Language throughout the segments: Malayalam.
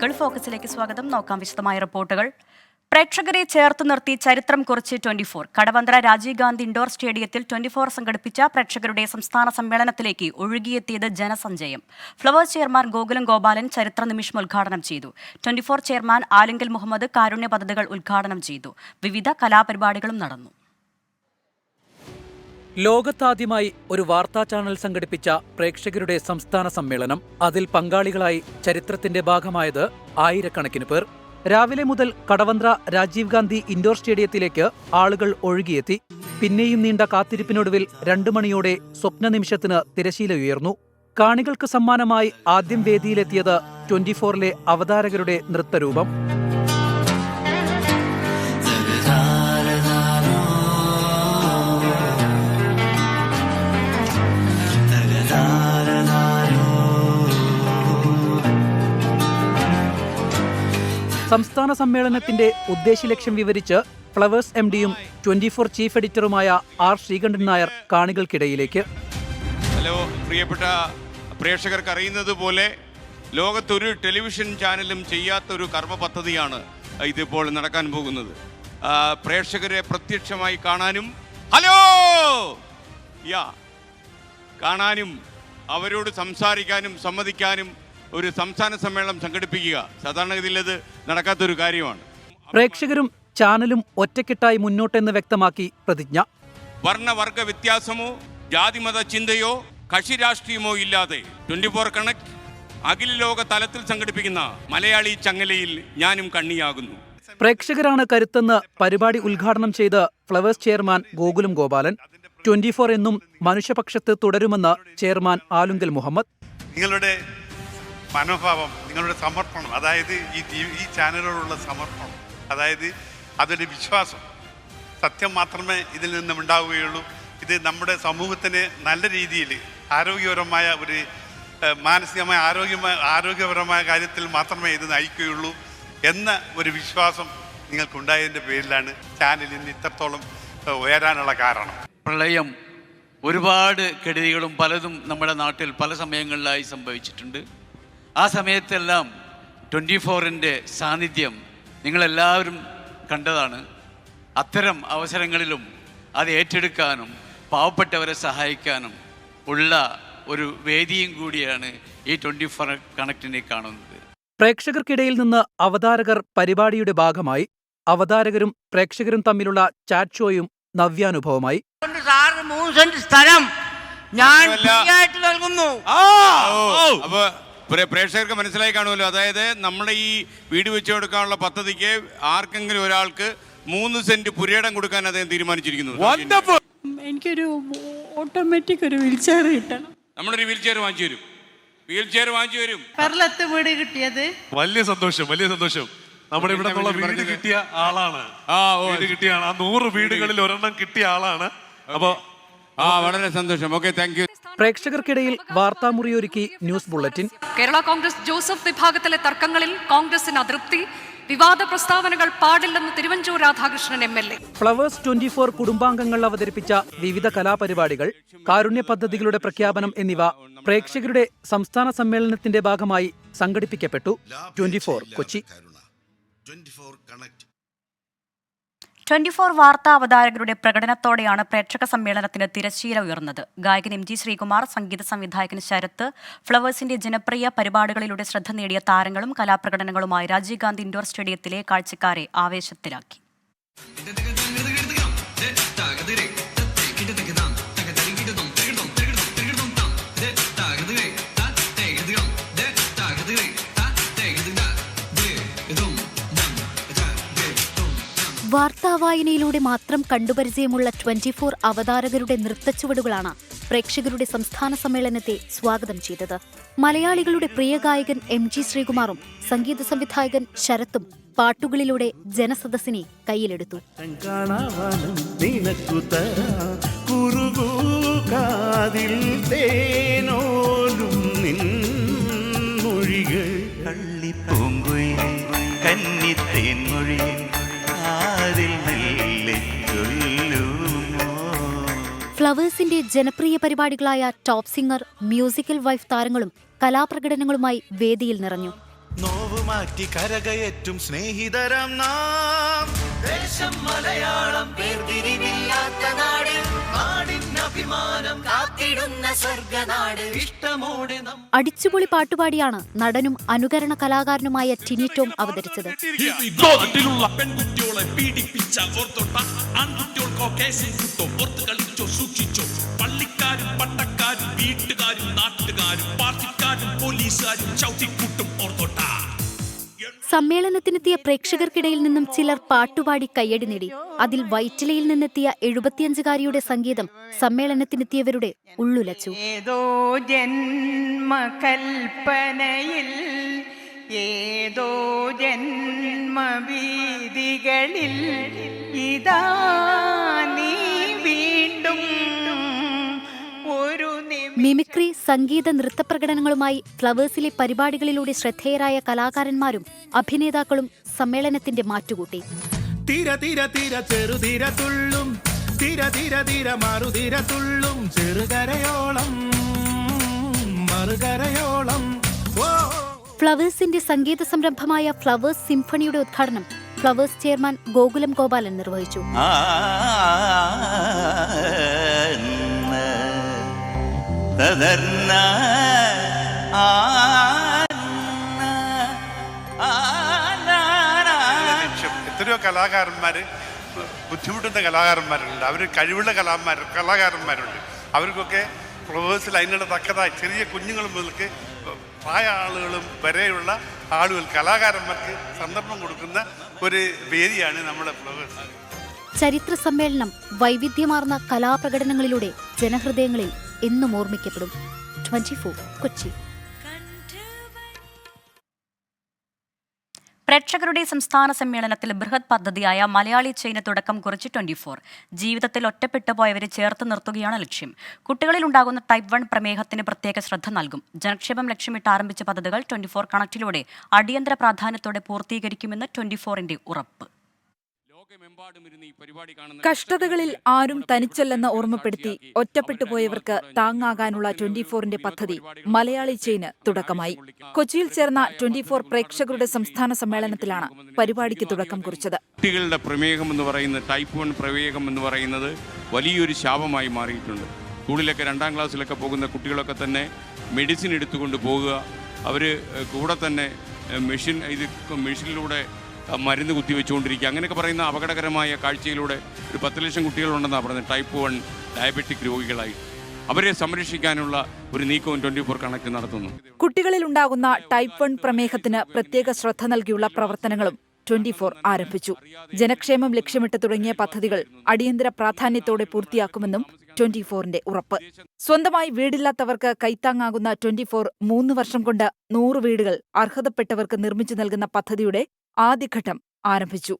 ഗൾഫ് ഫോക്കസിലേക്ക് സ്വാഗതം. നോക്കാം വിശദമായ റിപ്പോർട്ടുകൾ. പ്രേക്ഷകരെ ചേർത്ത് നിർത്തി ചരിത്രം കുറിച്ച് twenty four. Kadavanthra Rajiv Gandhi indoor സ്റ്റേഡിയത്തിൽ ട്വന്റി ഫോർ സംഘടിപ്പിച്ച പ്രേക്ഷകരുടെ സംസ്ഥാന സമ്മേളനത്തിലേക്ക് ഒഴുകിയെത്തിയത് ജനസഞ്ചയം. ഫ്ലവേഴ്സ് ചെയർമാൻ ഗോകുലം ഗോപാലൻ ചരിത്ര നിമിഷം ഉദ്ഘാടനം ചെയ്തു. Twenty four chairman Alingal Muhammad കാരുണ്യ പദ്ധതികൾ ഉദ്ഘാടനം ചെയ്തു. വിവിധ കലാപരിപാടികളും നടന്നു. ലോകത്താദ്യമായി ഒരു വാർത്താ ചാനൽ സംഘടിപ്പിച്ച പ്രേക്ഷകരുടെ സംസ്ഥാന സമ്മേളനം അതിൽ പങ്കാളികളായി ചരിത്രത്തിന്റെ ഭാഗമായത് ആയിരക്കണക്കിന് പേർ. രാവിലെ മുതൽ കടവന്ത്ര രാജീവ് ഗാന്ധി ഇൻഡോർ സ്റ്റേഡിയത്തിലേക്ക് ആളുകൾ ഒഴുകിയെത്തി. പിന്നെയും നീണ്ട കാത്തിരിപ്പിനൊടുവിൽ രണ്ടു മണിയോടെ സ്വപ്ന നിമിഷത്തിന് തിരശീല ഉയർന്നു. കാണികൾക്ക് സമ്മാനമായി ആദ്യം വേദിയിലെത്തിയത് ട്വന്റി ഫോറിലെ അവതാരകരുടെ നൃത്തരൂപം. സംസ്ഥാന സമ്മേളനത്തിന്റെ ഉദ്ദേശലക്ഷ്യം വിവരിച്ച് ഫ്ലവേഴ്സ് എം ഡിയും ട്വന്റി ഫോർ ചീഫ് എഡിറ്ററുമായ ആർ ശ്രീകണ്ഠൻ നായർ കാണികൾക്കിടയിലേക്ക്. ഹലോ പ്രിയപ്പെട്ട പ്രേക്ഷകർക്ക് അറിയുന്നത് പോലെ ലോകത്തൊരു ടെലിവിഷൻ ചാനലും ചെയ്യാത്തൊരു കർമ്മ പദ്ധതിയാണ് ഇതിപ്പോൾ നടക്കാൻ പോകുന്നത്. പ്രേക്ഷകരെ പ്രത്യക്ഷമായി കാണാനും ഹലോ! യാ കാണാനും അവരോട് സംസാരിക്കാനും സമ്മതിക്കാനും ഒരു സംസ്ഥാന സമ്മേളനം സംഘടിപ്പിക്കുക. സാധാരണഗതിയിൽ ഇത് നടക്കാത്തൊരു കാര്യമാണ്. പ്രേക്ഷകരും ചാനലും ഒറ്റക്കെട്ടായി മുന്നോട്ടെന്ന് വ്യക്തമാക്കി പ്രതിജ്ഞ. വർണവർഗ വ്യത്യാസമോ ജാതിമത ചിന്തയോ കക്ഷി രാഷ്ട്രീയമോ ഇല്ലാതെ ട്വന്റി ഫോർ കണക്ട് അഖില ലോക തലത്തിൽ സംഘടിപ്പിക്കുന്ന മലയാളി ചങ്ങലയിൽ ഞാനും കണ്ണിയാകുന്നു. പ്രേക്ഷകരാണ് കരുത്തെന്ന് പരിപാടി ഉദ്ഘാടനം ചെയ്ത് Flowers chairman Gokulam Gopalan twenty four എന്നും മനുഷ്യപക്ഷത്ത് തുടരുമെന്ന് ചെയർമാൻ ആലുങ്കൽ മുഹമ്മദ്. നിങ്ങളുടെ മനോഭാവം നിങ്ങളുടെ സമർപ്പണം അതായത് ഈ ഈ ചാനലിനോടുള്ള സമർപ്പണം അതായത് അതൊരു വിശ്വാസം സത്യം മാത്രമേ ഇതിൽ നിന്നും ഉണ്ടാവുകയുള്ളൂ. ഇത് നമ്മുടെ സമൂഹത്തിന് നല്ല രീതിയിൽ ആരോഗ്യപരമായ ഒരു മാനസികമായ ആരോഗ്യമായ ആരോഗ്യപരമായ കാര്യത്തിൽ മാത്രമേ ഇത് നയിക്കുകയുള്ളൂ എന്ന ഒരു വിശ്വാസം നിങ്ങൾക്കുണ്ടായതിന്റെ പേരിലാണ് ചാനൽ ഇന്ന് ഇത്രത്തോളം ഉയരാനുള്ള കാരണം. പ്രളയം ഒരുപാട് കെടുതികളും പലതും നമ്മുടെ നാട്ടിൽ പല സമയങ്ങളിലായി സംഭവിച്ചിട്ടുണ്ട്. ആ സമയത്തെല്ലാം ട്വന്റി ഫോറിന്റെ സാന്നിധ്യം നിങ്ങളെല്ലാവരും കണ്ടതാണ്. അത്തരം അവസരങ്ങളിലും അത് ഏറ്റെടുക്കാനും പാവപ്പെട്ടവരെ സഹായിക്കാനും ഉള്ള ഒരു വേദിയും കൂടിയാണ് ഈ ട്വന്റി ഫോർ കണക്റ്റിനെ കാണുന്നത്. പ്രേക്ഷകർക്കിടയിൽ നിന്ന് അവതാരകർ പരിപാടിയുടെ ഭാഗമായി അവതാരകരും പ്രേക്ഷകരും തമ്മിലുള്ള ചാറ്റ് ഷോയും നവ്യാനുഭവമായി. സാറിന് മൂന്ന് സെന്റ് സ്ഥലം ഞാൻ അതുമല്ല. ഫ്രീ ആയിട്ട് നൽകുന്നു പ്രേക്ഷകർക്ക് മനസ്സിലായി കാണുമല്ലോ. അതായത് നമ്മുടെ ഈ വീട് വെച്ച് കൊടുക്കാനുള്ള പദ്ധതിക്ക് ആർക്കെങ്കിലും ഒരാൾക്ക് മൂന്ന് സെന്റ് പുരയിടം കൊടുക്കാൻ അദ്ദേഹം തീരുമാനിച്ചിരിക്കുന്നു. എനിക്കൊരു ഓട്ടോമാറ്റിക് ഒരു വീൽ ചെയർ കിട്ടണം. നമ്മളൊരു വീൽ ചെയർ വാങ്ങിച്ചു തരും. വീൽ ചെയർ വാങ്ങിച്ചു തരും. പെർലത്ത് വീട് കിട്ടിയത്? വലിയ സന്തോഷം വലിയ സന്തോഷം. നമ്മുടെ ഇവിടെ നിന്നുള്ള വീട് കിട്ടിയ ആളാണ്. ആ, ഓ, വീട് കിട്ടിയ ആ നൂറ് വീടുകളിൽ ഒരെണ്ണം കിട്ടിയ ആളാണ്. അപ്പൊ ആ വളരെ സന്തോഷം. ഓക്കെ താങ്ക് യു പ്രേക്ഷകർക്കിടയിൽ വാർത്താമുറിയൊരുക്കി ന്യൂസ് ബുള്ളറ്റിൻ. കേരള കോൺഗ്രസ് ജോസഫ് വിഭാഗത്തിലെ തർക്കങ്ങളിൽ കോൺഗ്രസിന് അതൃപ്തി. വിവാദ പ്രസ്താവനകൾ പാടില്ലെന്ന് Thiruvanchoor Radhakrishnan M L A. Flowers twenty four കുടുംബാംഗങ്ങൾ അവതരിപ്പിച്ച വിവിധ കലാപരിപാടികൾ കാരുണ്യ പദ്ധതികളുടെ പ്രഖ്യാപനം എന്നിവ പ്രേക്ഷകരുടെ സംസ്ഥാന സമ്മേളനത്തിന്റെ ഭാഗമായി സംഘടിപ്പിക്കപ്പെട്ടു. Twenty four Kochi twenty four വാർത്താ അവതാരകരുടെ പ്രകടനത്തോടെയാണ് പ്രേക്ഷക സമ്മേളനത്തിന് തിരശ്ശീല ഉയർന്നത്. ഗായകൻ എം ജി ശ്രീകുമാർ സംഗീത സംവിധായകൻ ശരത്ത് ഫ്ലവേഴ്സിന്റെ ജനപ്രിയ പരിപാടികളിലൂടെ ശ്രദ്ധ നേടിയ താരങ്ങളും കലാപ്രകടനങ്ങളുമായി രാജീവ് ഗാന്ധി ഇൻഡോർ സ്റ്റേഡിയത്തിലെ കാഴ്ചക്കാരെ ആവേശത്തിലാക്കി. വാർത്താവായനയിലൂടെ മാത്രം കണ്ടുപരിചയമുള്ള ട്വന്റി ഫോർ അവതാരകരുടെ നൃത്തച്ചുവടുകളാണ് പ്രേക്ഷകരുടെ സംസ്ഥാന സമ്മേളനത്തെ സ്വാഗതം ചെയ്തത്. മലയാളികളുടെ പ്രിയ ഗായകൻ എം ജി ശ്രീകുമാറും സംഗീത സംവിധായകൻ ശരത്തും പാട്ടുകളിലൂടെ ജനസദസ്സിനെ കയ്യിലെടുത്തു. കുറുകൂ കാതിൽ തേനോലും ഫ്ലവേഴ്സിന്റെ ജനപ്രിയ പരിപാടികളായ ടോപ്പ് സിംഗർ മ്യൂസിക്കൽ വൈഫ് താരങ്ങളും കലാപ്രകടനങ്ങളുമായി വേദിയിൽ നിറഞ്ഞു. നോവ് മാറ്റി കരകയറ്റും സ്നേഹിതരം നാം. ദേശം മലയാളം വേർതിരിവില്ലാത്ത നാട്. നാടിന് അഭിമാനം കാത്തിടുന്ന സ്വർഗനാട്. ഇഷ്ടമോടെ അടിച്ചുപൊളി പാട്ടുപാടിയാണ് നടനും അനുകരണ കലാകാരനുമായ ടിനി ടോം അവതരിച്ചത്. പെൺകുട്ടികളെ പീഡിപ്പിച്ച ആൺകുട്ടികൾക്കോ കേസിൽ കിട്ടോ ഓർത്ത് കളിച്ചോ സൂക്ഷിച്ചോ. പള്ളിക്കാരും പട്ടക്കാരും വീട്ടുകാരും നാട്ടുകാരും പാർട്ടിക്കാരും പോലീസുകാരും ചവിട്ടിക്കൂട്ടും ഓർത്തോട്ട. സമ്മേളനത്തിനെത്തിയ പ്രേക്ഷകർക്കിടയിൽ നിന്നും ചിലർ പാട്ടുപാടി കയ്യടി നേടി. അതിൽ വൈറ്റിലയിൽ നിന്നെത്തിയ എഴുപത്തിയഞ്ചുകാരിയുടെ സംഗീതം സമ്മേളനത്തിനെത്തിയവരുടെ ഉള്ളുലച്ചു. ഏതോ ജന്മകൽപ്പനയിൽ ഏതോ ജന്മവീതികളിൽ ഇതാ നീ വീണ്ടും ഒരു മിമിക്രി സംഗീത നൃത്ത പ്രകടനങ്ങളുമായി ഫ്ലവേഴ്സിലെ പരിപാടികളിലൂടെ ശ്രദ്ധേയരായ കലാകാരന്മാരും അഭിനേതാക്കളും സമ്മേളനത്തിന്റെ മാറ്റുകൂട്ടി. തീര തീര തീര ചെറുതീര തുള്ളും. തീര തീര തീര മറുതീര തുള്ളും. ചെറുകരയോളം മറുകരയോളം. ഫ്ലവേഴ്സിന്റെ സംഗീത സംരംഭമായ ഫ്ലവേഴ്സ് സിംഫണിയുടെ ഉദ്ഘാടനം ഫ്ലവേഴ്സ് ചെയർമാൻ ഗോകുലം ഗോപാലൻ നിർവഹിച്ചു. എത്രയോ കലാകാരന്മാർ ബുദ്ധിമുട്ടുന്ന കലാകാരന്മാരുണ്ട്. അവർ കഴിവുള്ള കലാകാരന്മാർ കലാകാരന്മാരുണ്ട്. അവർക്കൊക്കെ ഫ്ലവേഴ്സിൽ അതിനുള്ള തക്കതായി ചെറിയ കുഞ്ഞുങ്ങൾ മുതൽക്ക് പ്രായ ആളുകളും വരെയുള്ള ആളുകൾ കലാകാരന്മാർക്ക് സന്ദർഭം കൊടുക്കുന്ന ഒരു വേദിയാണ് നമ്മുടെ ചരിത്ര സമ്മേളനം വൈവിധ്യമാർന്ന കലാപ്രകടനങ്ങളിലൂടെ ജനഹൃദയങ്ങളിൽ എന്നും ഓർമ്മിക്കപ്പെടും. Twenty four Kochi. പ്രേക്ഷകരുടെ സംസ്ഥാന സമ്മേളനത്തിൽ ബൃഹത് പദ്ധതിയായ മലയാളി ചൈന തുടക്കം കുറിച്ച് ട്വന്റി ഫോർ. ജീവിതത്തിൽ ഒറ്റപ്പെട്ടു പോയവരെ ചേർത്ത് നിർത്തുകയാണ് ലക്ഷ്യം. കുട്ടികളിൽ ഉണ്ടാകുന്ന ടൈപ്പ് വൺ പ്രമേഹത്തിന് പ്രത്യേക ശ്രദ്ധ നൽകും. ജനക്ഷേപം ലക്ഷ്യമിട്ട് ആരംഭിച്ച പദ്ധതികൾ ട്വന്റി ഫോർ കണക്റ്റിലൂടെ അടിയന്തര പ്രാധാന്യത്തോടെ പൂർത്തീകരിക്കുമെന്ന് ട്വന്റി ഫോറിന്റെ ഉറപ്പ്. കഷ്ടതകളിൽ ആരും തനിച്ചല്ലെന്ന് ഓർമ്മപ്പെടുത്തി ഒറ്റപ്പെട്ടു പോയവർക്ക് താങ്ങാകാനുള്ള ട്വന്റി ഫോറിന്റെ പദ്ധതി മലയാളി ചെയിന് തുടക്കമായി. കൊച്ചിയിൽ ചേർന്ന ട്വന്റി ഫോർ പ്രേക്ഷകരുടെ സംസ്ഥാന സമ്മേളനത്തിലാണ് പരിപാടിക്ക് തുടക്കം കുറിച്ചത്. കുട്ടികളുടെ പ്രമേഹം എന്ന് പറയുന്നത് ടൈപ്പ് വൺ പ്രമേഹം എന്ന് പറയുന്നത് വലിയൊരു ശാപമായി മാറിയിട്ടുണ്ട്. സ്കൂളിലൊക്കെ രണ്ടാം ക്ലാസ്സിലൊക്കെ പോകുന്ന കുട്ടികളൊക്കെ തന്നെ മെഡിസിൻ എടുത്തുകൊണ്ട് പോകുക അവർ കൂടെ തന്നെ മെഷീൻ ഇത് മെഷീനിലൂടെ മരുന്ന് കുത്തിവെച്ചുകൊണ്ടിരിക്കുക. അങ്ങനെയൊക്കെ പറയുന്ന അപകടകരമായ കാഴ്ചയിലൂടെ ഒരു പത്ത് ലക്ഷം കുട്ടികളുണ്ടെന്നാണ് പറയുന്നത് ടൈപ്പ് വൺ ഡയബറ്റിക് രോഗികളായി. അവരെ സംരക്ഷിക്കാനുള്ള ഒരു നീക്കവും ട്വന്റി ഫോർ കണക്ട് നടത്തുന്നു. കുട്ടികളിൽ ഉണ്ടാകുന്ന ടൈപ്പ് വൺ പ്രമേഹത്തിന് പ്രത്യേക ശ്രദ്ധ നൽകിയുള്ള പ്രവർത്തനങ്ങളും ട്വന്റി ഫോർ ആരംഭിച്ചു. ജനക്ഷേമം ലക്ഷ്യമിട്ട് തുടങ്ങിയ പദ്ധതികൾ അടിയന്തര പ്രാധാന്യത്തോടെ പൂർത്തിയാക്കുമെന്നും ട്വന്റി ഫോറിന്റെ ഉറപ്പ്. സ്വന്തമായി വീടില്ലാത്തവർക്ക് കൈത്താങ്ങാകുന്ന ട്വന്റി ഫോർ മൂന്ന് വർഷം കൊണ്ട് നൂറ് വീടുകൾ അർഹതപ്പെട്ടവർക്ക് നിർമ്മിച്ചു നൽകുന്ന പദ്ധതിയുടെ ആദ്യഘട്ടം ആരംഭിച്ചു.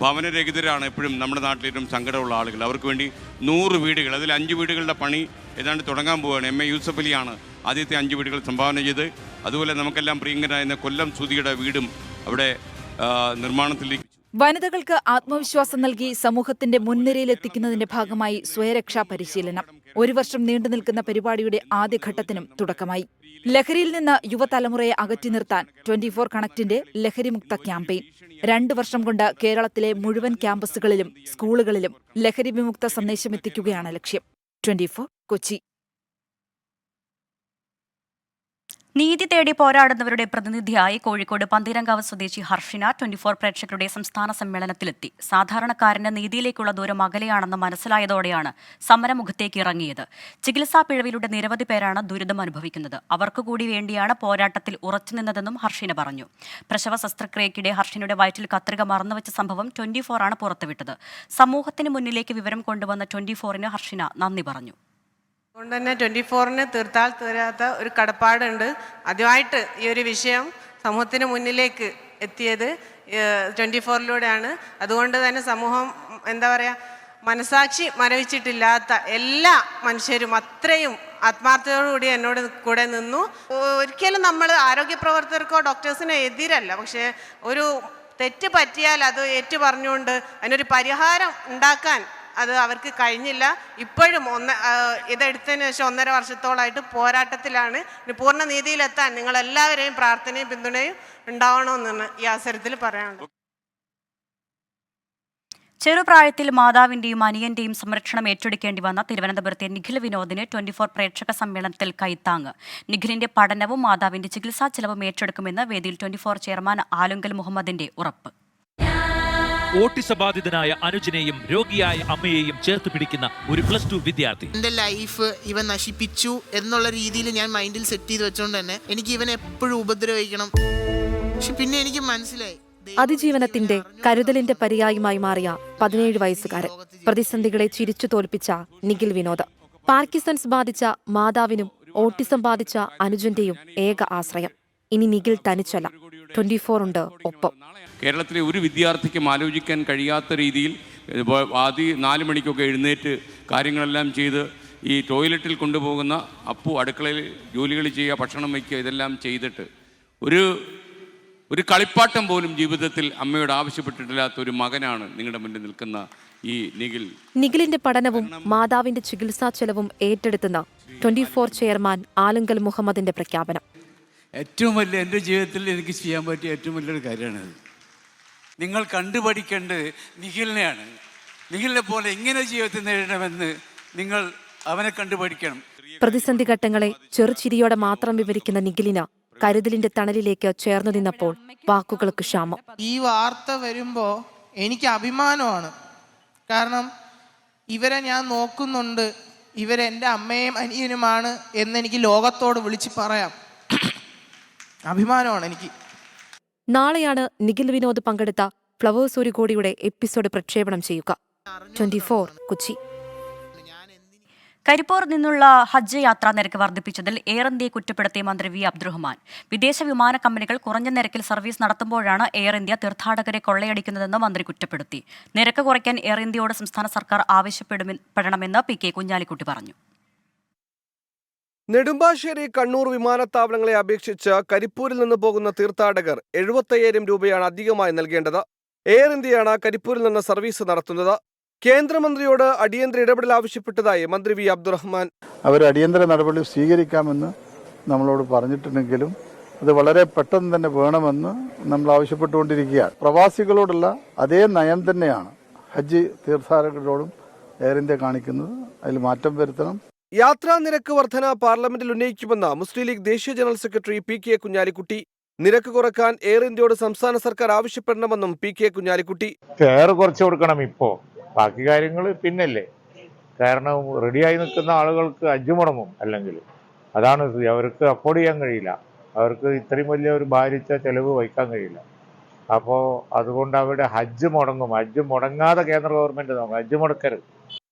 ഭവനരഹിതരാണ് എപ്പോഴും നമ്മുടെ നാട്ടിൽ സങ്കടമുള്ള ആളുകൾ. അവർക്ക് വേണ്ടി നൂറ് വീടുകൾ അതിൽ അഞ്ച് വീടുകളുടെ പണി ഏതാണ്ട് തുടങ്ങാൻ പോവുകയാണ് എം എ യൂസഫ് അലിയാണ് ആദ്യത്തെ അഞ്ച് വീടുകൾ സംഭാവന ചെയ്ത്. അതുപോലെ നമുക്കെല്ലാം പ്രിയങ്കരായിരുന്ന കൊല്ലം സുധിയുടെ വീടും അവിടെ നിർമ്മാണത്തിലേക്ക് വനിതകൾക്ക് ആത്മവിശ്വാസം നൽകി സമൂഹത്തിന്റെ മുൻനിരയിലെത്തിക്കുന്നതിന്റെ ഭാഗമായി സ്വയരക്ഷാ പരിശീലനം. ഒരു വർഷം നീണ്ടു നിൽക്കുന്ന പരിപാടിയുടെ ആദ്യഘട്ടത്തിനും തുടക്കമായി. ലഹരിയിൽ നിന്ന് യുവതലമുറയെ അകറ്റി നിർത്താൻ ട്വന്റി ഫോർ കണക്റ്റിന്റെ ലഹരിമുക്ത ക്യാമ്പയിൻ. രണ്ടു വർഷം കൊണ്ട് കേരളത്തിലെ മുഴുവൻ ക്യാമ്പസുകളിലും സ്കൂളുകളിലും ലഹരി വിമുക്ത സന്ദേശം എത്തിക്കുകയാണ് ലക്ഷ്യം. ട്വന്റി കൊച്ചി. നീതി തേടി പോരാടുന്നവരുടെ പ്രതിനിധിയായി കോഴിക്കോട് പന്തീരങ്കാവ് സ്വദേശി ഹർഷിന ട്വന്റി ഫോർ പ്രേക്ഷകരുടെ സംസ്ഥാന സമ്മേളനത്തിലെത്തി. സാധാരണക്കാരന് നീതിയിലേക്കുള്ള ദൂരം അകലെയാണെന്ന് മനസ്സിലായതോടെയാണ് സമരമുഖത്തേക്ക് ഇറങ്ങിയത്. ചികിത്സാ പിഴവിലൂടെ നിരവധി പേരാണ് ദുരിതം അനുഭവിക്കുന്നത്. അവർക്ക് കൂടി വേണ്ടിയാണ് പോരാട്ടത്തിൽ ഉറച്ചുനിന്നതെന്നും ഹർഷിന പറഞ്ഞു. പ്രസവ ശസ്ത്രക്രിയയ്ക്കിടെ ഹർഷിനയുടെ വയറ്റിൽ കത്രിക മറന്നുവെച്ച സംഭവം ട്വന്റി ഫോറാണ് പുറത്തുവിട്ടത്. സമൂഹത്തിന് മുന്നിലേക്ക് വിവരം കൊണ്ടുവന്ന ട്വന്റി ഫോറിന് ഹർഷിന നന്ദി പറഞ്ഞു. അതുകൊണ്ട് തന്നെ ട്വന്റി ഫോറിന് തീർത്താൽ തീരാത്ത ഒരു കടപ്പാടുണ്ട്. ആദ്യമായിട്ട് ഈ ഒരു വിഷയം സമൂഹത്തിന് മുന്നിലേക്ക് എത്തിയത് ട്വന്റി ഫോറിലൂടെയാണ് അതുകൊണ്ട് തന്നെ സമൂഹം എന്താ പറയുക മനസാക്ഷി മരവിച്ചിട്ടില്ലാത്ത എല്ലാ മനുഷ്യരും അത്രയും ആത്മാർത്ഥതയോടുകൂടി എന്നോട് കൂടെ നിന്നു. ഒരിക്കലും നമ്മൾ ആരോഗ്യ പ്രവർത്തകർക്കോ ഡോക്ടേഴ്സിനോ എതിരല്ല. പക്ഷേ ഒരു തെറ്റ് പറ്റിയാൽ അത് ഏറ്റു പറഞ്ഞുകൊണ്ട് അതിനൊരു പരിഹാരം ഉണ്ടാക്കാൻ അത് അവർക്ക് കഴിഞ്ഞില്ല. ഇപ്പോഴും ഒന്ന് ഇതെടുത്തതിന് ശേഷം ഒന്നര വർഷത്തോളമായിട്ട് പോരാട്ടത്തിലാണ്. പൂർണ നീതിയിലെത്താൻ നിങ്ങളെല്ലാവരെയും പ്രാർത്ഥനയും പിന്തുണയും ഉണ്ടാവണമെന്നാണ് ഈ അവസരത്തിൽ പറയാനുള്ളത്. ചെറുപ്രായത്തിൽ മാതാവിന്റെയും അനിയന്റെയും സംരക്ഷണം ഏറ്റെടുക്കേണ്ടി വന്ന തിരുവനന്തപുരത്തെ നിഖിൽ വിനോദിന് ട്വന്റി ഫോർ പ്രേക്ഷക സമ്മേളനത്തിൽ കൈത്താങ് നിഖിലിന്റെ പഠനവും മാതാവിന്റെ ചികിത്സാ ചെലവും ഏറ്റെടുക്കുമെന്ന് വേദിയിൽ ട്വന്റി ഫോർ ചെയർമാൻ ആലുങ്കൽ മുഹമ്മദിന്റെ ഉറപ്പ്. ഓട്ടിസ ബാധിതനായ അനുജനെയും രോഗിയായ അമ്മയെയും ചേർത്ത് പിടിക്കുന്ന ഒരു പ്ലസ് ടു വിദ്യാർത്ഥി. എന്റെ ലൈഫ് ഇവൻ നശിപ്പിച്ചു എന്നുള്ള രീതിയിൽ ഞാൻ മൈൻഡിൽ സെറ്റ് ചെയ്ത് വെച്ചോണ്ട് തന്നെ എനിക്ക് ഇവനെ എപ്പോഴും ഉപദ്രവിക്കണം. പക്ഷെ പിന്നെ എനിക്ക് മനസ്സിലായി. അതിജീവനത്തിന്റെ കരുതലിന്റെ പര്യായമായി മാറിയ പതിനേഴ് വയസ്സുകാരൻ പ്രതിസന്ധികളെ ചിരിച്ചു തോൽപ്പിച്ച നിഖിൽ വിനോദ്. പാർക്കിസൺസ് ബാധിച്ച മാതാവിനും ഓട്ടിസം ബാധിച്ച അനുജന്റെയും ഏക ആശ്രയം. ഇനി നിഖിൽ തനിച്ചല്ല. ട്വന്റി ഫോർ ഉണ്ട് ഒപ്പം. കേരളത്തിലെ ഒരു വിദ്യാർത്ഥിക്കും ആലോചിക്കാൻ കഴിയാത്ത രീതിയിൽ ആദ്യ ആദ്യം നാല് മണിക്കൊക്കെ എഴുന്നേറ്റ് കാര്യങ്ങളെല്ലാം ചെയ്ത് ഈ ടോയ്ലറ്റിൽ കൊണ്ടുപോകുന്ന അപ്പു അടുക്കളയിൽ ജോലികൾ ചെയ്യുക ഭക്ഷണം വയ്ക്കുക ഇതെല്ലാം ചെയ്തിട്ട് ഒരു ഒരു കളിപ്പാട്ടം പോലും ജീവിതത്തിൽ അമ്മയോട് ആവശ്യപ്പെട്ടിട്ടില്ലാത്ത ഒരു മകനാണ് നിങ്ങളുടെ മുന്നിൽ നിൽക്കുന്ന ഈ നിഖിൽ. നിഖിലിന്റെ പഠനവും മാതാവിന്റെ ചികിത്സാ ചെലവും ഏറ്റെടുത്തുന്ന ട്വന്റി ഫോർ ചെയർമാൻ ആലുങ്കൽ മുഹമ്മദിന്റെ പ്രഖ്യാപനം. ഏറ്റവും വലിയ എന്റെ ജീവിതത്തിൽ എനിക്ക് ചെയ്യാൻ പറ്റിയ ഏറ്റവും വലിയൊരു കാര്യമാണത് നിങ്ങൾ കണ്ടുപഠിക്കേണ്ടത് നിഖിലിനെയാണ്. നിഖിലിനെ പോലെ എങ്ങനെ ജീവിതത്തിൽ നേരിടണമെന്ന് നിങ്ങൾ അവനെ കണ്ടുപഠിക്കണം. പ്രതിസന്ധി ഘട്ടങ്ങളെ ചെറുചിരിയോടെ മാത്രം വിവരിക്കുന്ന നിഖിലിന് കരുതലിന്റെ തണലിലേക്ക് ചേർന്നു നിന്നപ്പോൾ വാക്കുകൾക്ക് ക്ഷാമം. ഈ വാർത്ത വരുമ്പോ എനിക്ക് അഭിമാനമാണ്. കാരണം ഇവരെ ഞാൻ നോക്കുന്നുണ്ട്. ഇവരെന്റെ അമ്മയും അനിയനുമാണ് എന്ന് എനിക്ക് ലോകത്തോട് വിളിച്ച് പറയാം. അഭിമാനമാണ് എനിക്ക്. നാളെയാണ് നിഖിൽ വിനോദ് പങ്കെടുത്ത ഫ്ലവേഴ്സ് ഒരു കോടിയുടെ എപ്പിസോഡ് പ്രക്ഷേപണം ചെയ്യുക. Twenty four Kochi. കരിപ്പൂർ നിന്നുള്ള ഹജ്ജ് യാത്രാ നിരക്ക് വർദ്ധിപ്പിച്ചതിൽ എയർ ഇന്ത്യയെ കുറ്റപ്പെടുത്തി മന്ത്രി വി. അബ്ദുറഹ്മാൻ. വിദേശ വിമാന കമ്പനികൾ കുറഞ്ഞ നിരക്കിൽ സർവീസ് നടത്തുമ്പോഴാണ് എയർ ഇന്ത്യ തീർത്ഥാടകരെ കൊള്ളയടിക്കുന്നതെന്ന് മന്ത്രി കുറ്റപ്പെടുത്തി. നിരക്ക് കുറയ്ക്കാൻ എയർ ഇന്ത്യയോട് സംസ്ഥാന സർക്കാർ ആവശ്യപ്പെടണമെന്ന് പി. കെ. കുഞ്ഞാലിക്കുട്ടി പറഞ്ഞു. നെടുമ്പാശ്ശേരി കണ്ണൂർ വിമാനത്താവളങ്ങളെ അപേക്ഷിച്ച് കരിപ്പൂരിൽ നിന്ന് പോകുന്ന തീർത്ഥാടകർ എഴുപത്തയ്യായിരം രൂപയാണ് അധികമായി നൽകേണ്ടത്. എയർ ഇന്ത്യയാണ് കരിപ്പൂരിൽ നിന്ന് സർവീസ് നടത്തുന്നത്. കേന്ദ്രമന്ത്രിയോട് അടിയന്തര ഇടപെടൽ ആവശ്യപ്പെട്ടതായി മന്ത്രി വി അബ്ദുറഹ്മാൻ. അവർ അടിയന്തര നടപടി സ്വീകരിക്കാമെന്ന് നമ്മളോട് പറഞ്ഞിട്ടുണ്ടെങ്കിലും അത് വളരെ പെട്ടെന്ന് തന്നെ വേണമെന്ന് നമ്മൾ ആവശ്യപ്പെട്ടുകൊണ്ടിരിക്കുകയാണ്. പ്രവാസികളോടുള്ള അതേ നയം തന്നെയാണ് ഹജ്ജ് തീർത്ഥാടകരോടും എയർ ഇന്ത്യ കാണിക്കുന്നത്. അതിൽ മാറ്റം വരുത്തണം. യാത്രാ നിരക്ക് വർധന പാർലമെന്റിൽ ഉന്നയിക്കുമെന്ന മുസ്ലിം ലീഗ് ദേശീയ general secretary P K Kunhalikutty. നിരക്ക് കുറയ്ക്കാൻ എയർ ഇന്ത്യയോട് സംസ്ഥാന സർക്കാർ ആവശ്യപ്പെടണമെന്നും പി കെ കുഞ്ഞാലിക്കുട്ടി. ഫെയർ കുറച്ച് കൊടുക്കണം ഇപ്പോ. ബാക്കി കാര്യങ്ങൾ പിന്നല്ലേ. കാരണം റെഡിയായി നിൽക്കുന്ന ആളുകൾക്ക് അഞ്ചു മുടങ്ങും അല്ലെങ്കിൽ. അതാണ് അവർക്ക് അഫോർഡ് ചെയ്യാൻ കഴിയില്ല. അവർക്ക് ഇത്രയും വലിയ ഒരു ഭാരിച്ച ചെലവ് വഹിക്കാൻ കഴിയില്ല. അപ്പോൾ അതുകൊണ്ട് അവരുടെ ഹജ്ജ് മുടങ്ങും. ഹജ്ജ് മുടങ്ങാതെ കേന്ദ്ര ഗവൺമെന്റ് നോക്കും. ഹജ്ജ് മുടക്കരുത്.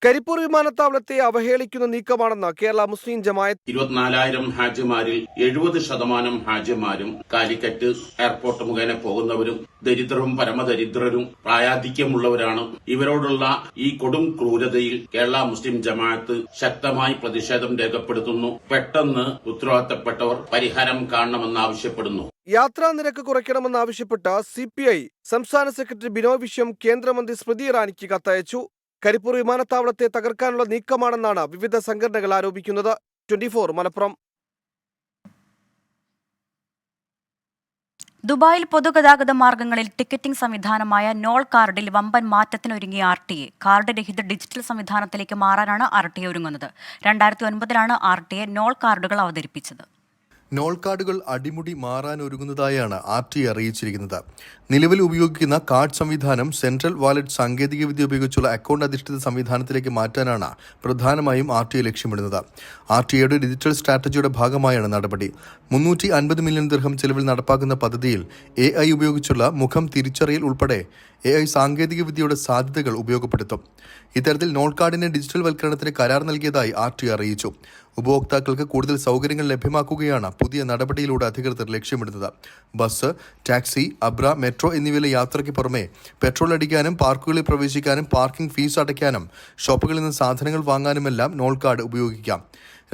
കരിപ്പൂർ വിമാനത്താവളത്തെ അവഹേളിക്കുന്ന നീക്കമാണെന്ന് കേരള മുസ്ലിം ജമായത്ത് ഇരുപത്തിനാലായിരം ഹാജിമാരിൽ എഴുപത് ശതമാനം ഹാജിമാരും കാലിക്കറ്റ് എയർപോർട്ട് മുഖേന പോകുന്നവരും ദരിദ്രരും പരമദരിദ്രരും പ്രായാധിക്യമുള്ളവരാണ്. ഇവരോടുള്ള ഈ കൊടും ക്രൂരതയിൽ കേരള മുസ്ലിം ജമാഅത്ത് ശക്തമായി പ്രതിഷേധം രേഖപ്പെടുത്തുന്നു. പെട്ടെന്ന് ഉത്തരവാദിത്തപ്പെട്ടവർ പരിഹാരം കാണണമെന്നാവശ്യപ്പെടുന്നു. യാത്രാ നിരക്ക് കുറയ്ക്കണമെന്നാവശ്യപ്പെട്ട സി പി ഐ സംസ്ഥാന സെക്രട്ടറി ബിനോയ് വിശ്വം കേന്ദ്രമന്ത്രി സ്മൃതി ഇറാനിക്ക് കത്തയച്ചു. കരിപ്പൂർ വിമാനത്താവളത്തെ തകർക്കാനുള്ള നീക്കമാണെന്നാണ് വിവിധ സംഘടനകൾ ആരോപിക്കുന്നത്. ട്വന്റി മലപ്പുറം. ദുബായിൽ പൊതുഗതാഗത മാർഗങ്ങളിൽ ടിക്കറ്റിംഗ് സംവിധാനമായ നോൾ കാർഡിൽ വമ്പൻ മാറ്റത്തിനൊരുങ്ങിയ ആർ ടി എ. കാർഡ് രഹിത ഡിജിറ്റൽ സംവിധാനത്തിലേക്ക് മാറാനാണ് ആർ ടി എ ഒരുങ്ങുന്നത്. രണ്ടായിരത്തി ഒൻപതിലാണ് ആർ ടി എ നോൾ കാർഡുകൾ അവതരിപ്പിച്ചത്. നോൾ കാർഡുകൾ അടിമുടി മാറാനൊരുങ്ങുന്നതായാണ് ആർ ടി അറിയിച്ചിരിക്കുന്നത്. നിലവിൽ ഉപയോഗിക്കുന്ന കാർഡ് സംവിധാനം സെൻട്രൽ വാലറ്റ് സാങ്കേതികവിദ്യ ഉപയോഗിച്ചുള്ള അക്കൗണ്ട് അധിഷ്ഠിത സംവിധാനത്തിലേക്ക് മാറ്റാനാണ് പ്രധാനമായും ആർ ടി ലക്ഷ്യമിടുന്നത്. ആർ ടി ഐയുടെ ഡിജിറ്റൽ സ്ട്രാറ്റജിയുടെ ഭാഗമായാണ് നടപടി. മുന്നൂറ്റി അൻപത് മില്യൺ ദിർഹം ചെലവിൽ നടപ്പാക്കുന്ന പദ്ധതിയിൽ എ ഐ ഉപയോഗിച്ചുള്ള മുഖം തിരിച്ചറിയൽ ഉൾപ്പെടെ എ ഐ സാങ്കേതികവിദ്യയുടെ സാധ്യതകൾ ഉപയോഗപ്പെടുത്തും. ഇത്തരത്തിൽ നോൾ കാർഡിന്റെ ഡിജിറ്റൽ വൽക്കരണത്തിന് കരാർ നൽകിയതായി ആർ ടി അറിയിച്ചു. ഉപഭോക്താക്കൾക്ക് കൂടുതൽ സൗകര്യങ്ങൾ ലഭ്യമാക്കുകയാണ് പുതിയ നടപടിയിലൂടെ അധികൃതർ ലക്ഷ്യമിടുന്നത്. ബസ് ടാക്സി അബ്ര മെട്രോ എന്നിവയിലെ യാത്രയ്ക്ക് പുറമെ പെട്രോൾ അടിക്കാനും പാർക്കുകളിൽ പ്രവേശിക്കാനും പാർക്കിംഗ് ഫീസ് അടയ്ക്കാനും ഷോപ്പുകളിൽ നിന്ന് സാധനങ്ങൾ വാങ്ങാനുമെല്ലാം നോൾ കാർഡ് ഉപയോഗിക്കാം.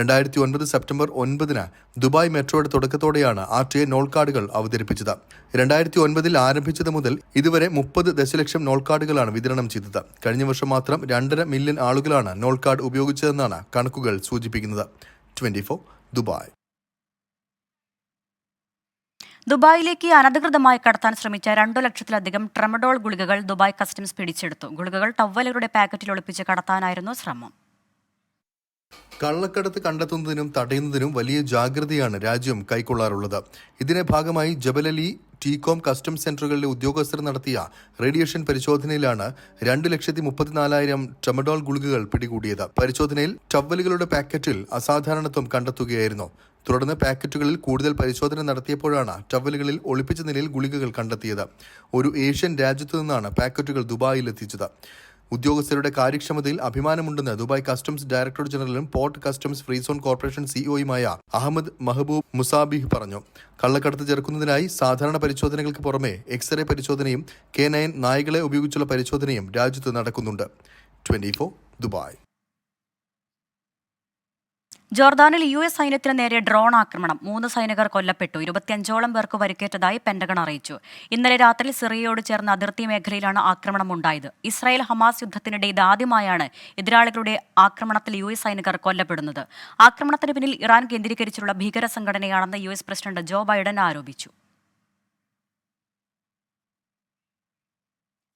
രണ്ടായിരത്തി ഒൻപത് സെപ്റ്റംബർ ഒൻപതിന് ദുബായ് മെട്രോയുടെ തുടക്കത്തോടെയാണ് ആർ ടി നോൾ കാർഡുകൾ അവതരിപ്പിച്ചത്. രണ്ടായിരത്തി ഒൻപതിൽ ആരംഭിച്ചത് മുതൽ ഇതുവരെ മുപ്പത് ദശലക്ഷം നോൾ കാർഡുകളാണ് വിതരണം ചെയ്തത്. കഴിഞ്ഞ വർഷം മാത്രം രണ്ടര മില്യൺ ആളുകളാണ് നോൾ കാർഡ് ഉപയോഗിച്ചതെന്നാണ് കണക്കുകൾ സൂചിപ്പിക്കുന്നത്. Twenty Dubai. ദുബായിലേക്ക് അനധികൃതമായി കടത്താൻ ശ്രമിച്ച രണ്ടു ലക്ഷത്തിലധികം ട്രമഡോൾ ഗുളികകൾ ദുബായ് കസ്റ്റംസ് പിടിച്ചെടുത്തു. ഗുളികകൾ ടവ്വലുകളുടെ പാക്കറ്റിൽ ഒളിപ്പിച്ച് കടത്താനായിരുന്നു ശ്രമം. കള്ളക്കടത്ത് കണ്ടെത്തുന്നതിനും തടയുന്നതിനും വലിയ ജാഗ്രതയാണ് രാജ്യം കൈക്കൊള്ളാറുള്ളത്. ഇതിന്റെ ഭാഗമായി ജബലലി ടീകോം കസ്റ്റംസ് സെന്ററുകളിലെ ഉദ്യോഗസ്ഥർ നടത്തിയ റേഡിയേഷൻ പരിശോധനയിലാണ് രണ്ട് ലക്ഷത്തി മുപ്പത്തിനാലായിരം ടമഡോൾ ഗുളികകൾ പിടികൂടിയത്. പരിശോധനയിൽ ടവലുകളുടെ പാക്കറ്റിൽ അസാധാരണത്വം കണ്ടെത്തുകയായിരുന്നു. തുടർന്ന് പാക്കറ്റുകളിൽ കൂടുതൽ പരിശോധന നടത്തിയപ്പോഴാണ് ടവലുകളിൽ ഒളിപ്പിച്ച നിലയിൽ ഗുളികകൾ കണ്ടെത്തിയത്. ഒരു ഏഷ്യൻ രാജ്യത്തു നിന്നാണ് പാക്കറ്റുകൾ ദുബായിൽ എത്തിച്ചത്. ഉദ്യോഗസ്ഥരുടെ കാര്യക്ഷമതയിൽ അഭിമാനമുണ്ടെന്ന് Dubai customs director ജനറലും port customs free zone corporation സിഇഒയുമായ Ahmed Mahboob Musabih പറഞ്ഞു. കള്ളക്കടത്ത് ചെറുക്കുന്നതിനായി സാധാരണ പരിശോധനകൾക്ക് പുറമെ എക്സ്റേ പരിശോധനയും കെ നയൻ നായകളെ ഉപയോഗിച്ചുള്ള പരിശോധനയും രാജ്യത്ത് നടക്കുന്നുണ്ട്. Twenty Dubai. ജോർദാനിൽ യു എസ് സൈന്യത്തിന് നേരെ ഡ്രോൺ ആക്രമണം. മൂന്ന് സൈനികർ കൊല്ലപ്പെട്ടു. ഇരുപത്തിയഞ്ചോളം പേർക്ക് പരിക്കേറ്റതായി പെന്റഗൺ അറിയിച്ചു. ഇന്നലെ രാത്രി സിറിയയോട് ചേർന്ന അതിർത്തി മേഖലയിലാണ് ആക്രമണം ഉണ്ടായത് ഇസ്രായേൽ ഹമാസ് യുദ്ധത്തിനിടെ ഇതാദ്യമായാണ് എതിരാളികളുടെ ആക്രമണത്തിൽ യു എസ് സൈനികർ കൊല്ലപ്പെടുന്നത്. ആക്രമണത്തിന് പിന്നിൽ ഇറാൻ കേന്ദ്രീകരിച്ചുള്ള ഭീകര സംഘടനയാണെന്ന് U S president Joe Biden ആരോപിച്ചു.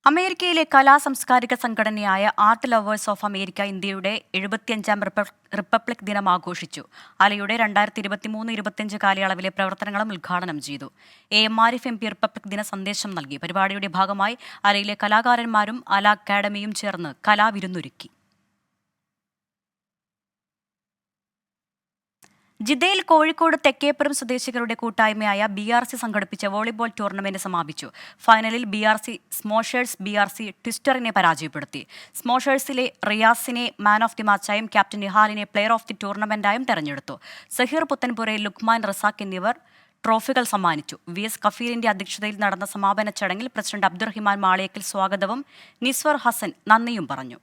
അമേരിക്കയിലെ കലാ സാംസ്കാരിക സംഘടനയായ ആർട്ട് ലവേഴ്സ് ഓഫ് അമേരിക്ക ഇന്ത്യയുടെ എഴുപത്തിയഞ്ചാം റിപ്പ- റിപ്പബ്ലിക് ദിനം ആഘോഷിച്ചു. അലയുടെ രണ്ടായിരത്തി ഇരുപത്തി മൂന്ന് ഇരുപത്തിയഞ്ച് കാലയളവിലെ പ്രവർത്തനങ്ങളും ഉദ്ഘാടനം ചെയ്തു. A. M. Arif M P republic ദിന സന്ദേശം നൽകി. പരിപാടിയുടെ ഭാഗമായി അലയിലെ കലാകാരന്മാരും അല അക്കാദമിയും ചേർന്ന് കലാവിരുന്നൊരുക്കി ജിദ്ദയിൽ കോഴിക്കോട് തെക്കേപ്പുറം സ്വദേശികളുടെ കൂട്ടായ്മയായ ബി ആർ സി സംഘടിപ്പിച്ച വോളിബോൾ ടൂർണമെന്റ് സമാപിച്ചു. ഫൈനലിൽ B R C Smashers B R C ട്വിസ്റ്ററിനെ പരാജയപ്പെടുത്തി. സ്മോഷേഴ്സിലെ റിയാസിനെ മാൻ ഓഫ് ദി മാച്ചായും ക്യാപ്റ്റൻ നിഹാലിനെ പ്ലെയർ ഓഫ് ദി ടൂർണമെന്റായും തെരഞ്ഞെടുത്തു. സഹീർ പുത്തൻപുരെ ലുക്മാൻ റസാഖ് എന്നിവർ ട്രോഫികൾ സമ്മാനിച്ചു. വി എസ് കഫീലിന്റെ അധ്യക്ഷതയിൽ നടന്ന സമാപന ചടങ്ങിൽ പ്രസിഡന്റ് അബ്ദുറഹിമാൻ മാളിയക്കൽ സ്വാഗതവും നിസ്വർ ഹസൻ നന്ദിയും പറഞ്ഞു.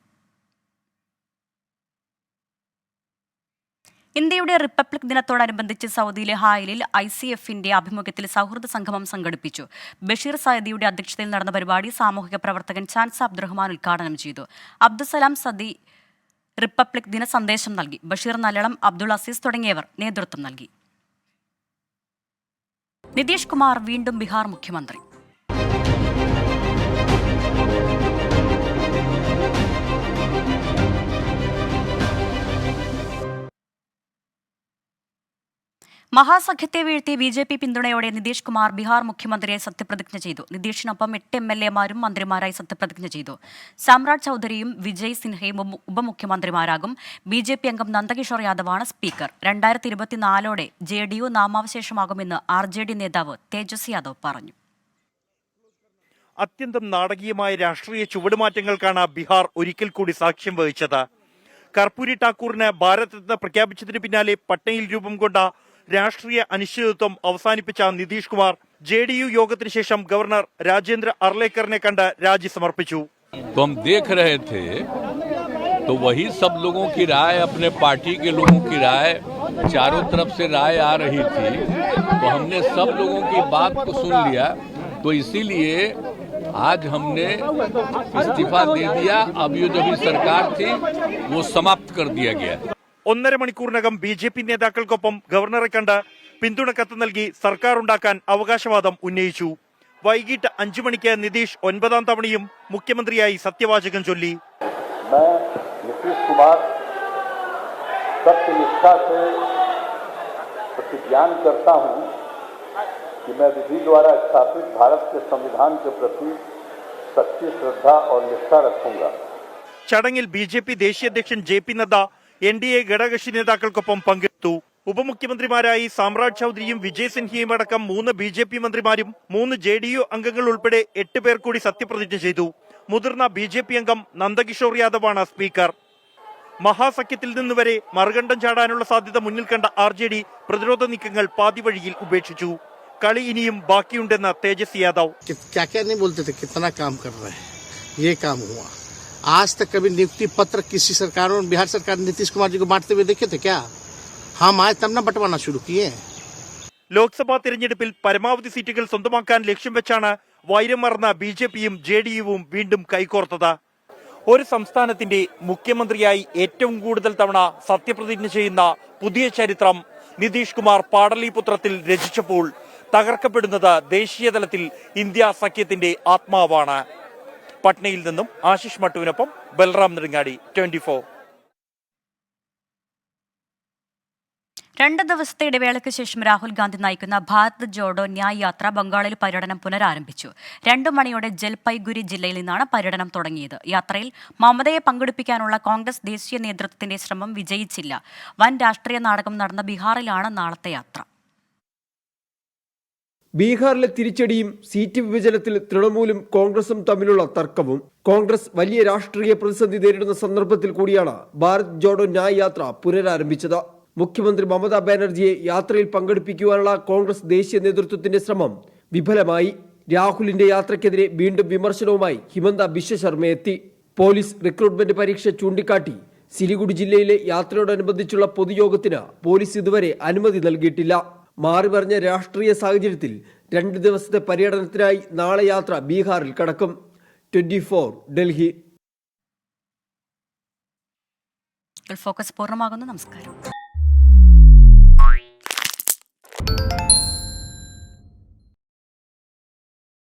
ഇന്ത്യയുടെ റിപ്പബ്ലിക് ദിനത്തോടനുബന്ധിച്ച് സൗദിയിലെ ഹായലിൽ ഐ സി എഫിന്റെ ആഭിമുഖ്യത്തിൽ സൗഹൃദ സംഗമം സംഘടിപ്പിച്ചു. ബഷീർ സയദിയുടെ അധ്യക്ഷതയിൽ നടന്ന പരിപാടി സാമൂഹിക പ്രവർത്തകൻ ചാൻസ് അബ്ദുറഹ്മാൻ ഉദ്ഘാടനം ചെയ്തു. അബ്ദുസലാം സദി റിപ്പബ്ലിക് ദിന സന്ദേശം നൽകി. ബഷീർ നല്ലളം അബ്ദുൾ അസീസ് തുടങ്ങിയവർ നേതൃത്വം നൽകി. നിതീഷ് കുമാർ വീണ്ടും ബീഹാർ മുഖ്യമന്ത്രി. മഹാസഖ്യത്തെ വീഴ്ത്തി ബി ജെ പി പിന്തുണയോടെ നിതീഷ് കുമാർ ബീഹാർ മുഖ്യമന്ത്രിയെ സത്യപ്രതിജ്ഞ ചെയ്തു. നിതീഷിനൊപ്പം എട്ട് എം എൽ എമാരും മന്ത്രിമാരായി സത്യപ്രതിജ്ഞ ചെയ്തു. സാമ്രാജ് ചൌധരിയും വിജയ് സിൻഹയും ഉപമുഖ്യമന്ത്രിമാരാകും. ബി ജെ പി അംഗം നന്ദകിഷോർ യാദവാണ് സ്പീക്കർ. രണ്ടായിരത്തി ഇരുപത്തിനാലോടെ ജെ ഡി യു നാമാവശേഷമാകുമെന്ന് ആർ ജെ ഡി നേതാവ് തേജസ്വി യാദവ് പറഞ്ഞു. അത്യന്തം നാടകീയമായ രാഷ്ട്രീയ ചുവടുമാറ്റങ്ങൾക്കാണ് ബീഹാർ ഒരിക്കൽ കൂടി സാക്ഷ്യം വഹിച്ചത്. കർപ്പൂരി ഠാക്കൂറിന് ഭാരത് രത്ന പ്രഖ്യാപിച്ചതിന് പിന്നാലെ പട്നയിൽ രൂപം കൊണ്ട രാഷ്ട്രീയ അനിശ്ചിതത്വം അവസാനിപ്പിച്ച Nitish Kumar J D U യോഗത്തിന് ശേഷം ഗവർണർ രാജേന്ദ്ര അർലേക്കറിനെ കണ്ട് രാജി സമർപ്പിച്ചു तो हम देख रहे थे तो वही सब लोगों की राय अपने पार्टी के लोगों की राय चारों तरफ से राय आ रही थी तो हमने सब लोगों की बात को सुन लिया तो इसीलिए आज हमने इस्तीफा दे दिया अब ये जो भी सरकार थी वो समाप्त कर दिया गया ഒന്നര മണിക്കൂറിനകം ബി ജെ പി നേതാക്കൾക്കൊപ്പം ഗവർണറെ കണ്ട് പിന്തുണ കത്ത് നൽകി സർക്കാർ ഉണ്ടാക്കാൻ അവകാശവാദം ഉന്നയിച്ചു വൈകിട്ട് അഞ്ചു മണിക്ക് നിതീഷ് ഒൻപതാം തവണയും മുഖ്യമന്ത്രിയായി സത്യവാചകം ചൊല്ലി मैं नीतीश कुमार सत्यनिष्ठा से प्रतिज्ञान करता हूं कि मैं विधि द्वारा स्थापित भारत के संविधान के प्रति सच्ची श्रद्धा और निष्ठा रखूंगा ചടങ്ങിൽ ബി ജെ പി ദേശീയ അധ്യക്ഷൻ J P Nadda N D A ഘടകകക്ഷി നേതാക്കൾക്കൊപ്പം പങ്കെടുത്തു. ഉപമുഖ്യമന്ത്രിമാരായി സാമ്രാജ് ചൌധരിയും വിജയ് സിൻഹയും അടക്കം മൂന്ന് ബി ജെ പി മന്ത്രിമാരും മൂന്ന് ജെ ഡി യു അംഗങ്ങൾ ഉൾപ്പെടെ എട്ട് പേർ കൂടി സത്യപ്രതിജ്ഞ ചെയ്തു. മുതിർന്ന ബി ജെ പി അംഗം നന്ദകിഷോർ യാദവാണ് സ്പീക്കർ. മഹാസഖ്യത്തിൽ നിന്ന് വരെ മറുകണ്ഠം ചാടാനുള്ള സാധ്യത മുന്നിൽ കണ്ട ആർ ജെ ഡി പ്രതിരോധ നീക്കങ്ങൾ പാതിവഴിയിൽ ഉപേക്ഷിച്ചു. കളി ഇനിയും ബാക്കിയുണ്ടെന്ന് തേജസ്വി യാദവ്. क्या क्या नहीं बोलते थे कितना काम कर रहे हैं ये काम हुआ आज तक कभी नियुक्ति पत्र किसी सरकारों ने बिहार सरकार ने नीतीश कुमार जी को बांटते हुए देखे थे क्या हम आए तब ना बंटवाना शुरू किए ലോക്സഭാ തിരഞ്ഞെടുപ്പിൽ പരമാവധി സീറ്റുകൾ സ്വന്തമാക്കാൻ ലക്ഷ്യം വെച്ചാണ് വൈരം മറന്ന ബി ജെ പിയും ജെ ഡി യുവും വീണ്ടും കൈകോർത്തത് ഒരു സംസ്ഥാനത്തിന്റെ മുഖ്യമന്ത്രിയായി ഏറ്റവും കൂടുതൽ തവണ സത്യപ്രതിജ്ഞ ചെയ്യുന്ന പുതിയ ചരിത്രം നിതീഷ് കുമാർ പാടലിപുത്രത്തിൽ രചിച്ചപ്പോൾ തകർക്കപ്പെടുന്നത് ദേശീയ തലത്തിൽ ഇന്ത്യ സഖ്യത്തിന്റെ ആത്മാവാണ് പട്നയിൽ നിന്നും ആശിഷ് മട്ടുവിനൊപ്പം ബൽറാം നെടുങ്ങാടി ട്വന്റി ഫോർ. രണ്ട് ദിവസത്തെ ഇടവേളയ്ക്ക് ശേഷം രാഹുൽ ഗാന്ധി നയിക്കുന്ന ഭാരത് ജോഡോ ന്യായ് യാത്ര ബംഗാളിൽ പര്യടനം പുനരാരംഭിച്ചു. രണ്ടു മണിയോടെ ജൽപൈഗുരി ജില്ലയിൽ നിന്നാണ് പര്യടനം തുടങ്ങിയത്. യാത്രയിൽ മമതയെ പങ്കെടുപ്പിക്കാനുള്ള കോൺഗ്രസ് ദേശീയ നേതൃത്വത്തിന്റെ ശ്രമം വിജയിച്ചില്ല. വൻ രാഷ്ട്രീയ നാടകം നടന്ന ബീഹാറിലാണ് നാളത്തെ യാത്ര. ബീഹാറിലെ തിരിച്ചടിയും സീറ്റ് വിഭജനത്തിൽ തൃണമൂലും കോൺഗ്രസും തമ്മിലുള്ള തർക്കവും കോൺഗ്രസ് വലിയ രാഷ്ട്രീയ പ്രതിസന്ധി നേരിടുന്ന സന്ദർഭത്തിൽ കൂടിയാണ് ഭാരത് ജോഡോ ന്യായ് യാത്ര പുനരാരംഭിച്ചത്. മുഖ്യമന്ത്രി മമതാ ബാനർജിയെ യാത്രയിൽ പങ്കെടുപ്പിക്കുവാനുള്ള കോൺഗ്രസ് ദേശീയ നേതൃത്വത്തിന്റെ ശ്രമം വിഫലമായി. രാഹുലിന്റെ യാത്രയ്ക്കെതിരെ വീണ്ടും വിമർശനവുമായി ഹിമന്ത ബിശ്വ ശർമ്മ എത്തി. പോലീസ് റിക്രൂട്ട്മെന്റ് പരീക്ഷ ചൂണ്ടിക്കാട്ടി സിലിഗുഡി ജില്ലയിലെ യാത്രയോടനുബന്ധിച്ചുള്ള പൊതുയോഗത്തിന് പോലീസ് ഇതുവരെ അനുമതി നൽകിയിട്ടില്ല. മാറിമറിഞ്ഞ രാഷ്ട്രീയ സാഹചര്യത്തിൽ രണ്ട് ദിവസത്തെ പര്യടനത്തിനായി നാളെ യാത്ര ബീഹാറിൽ കടക്കും. Twenty four Delhi. ഫോക്കസ് പൂർണമാകുന്നു. നമസ്കാരം.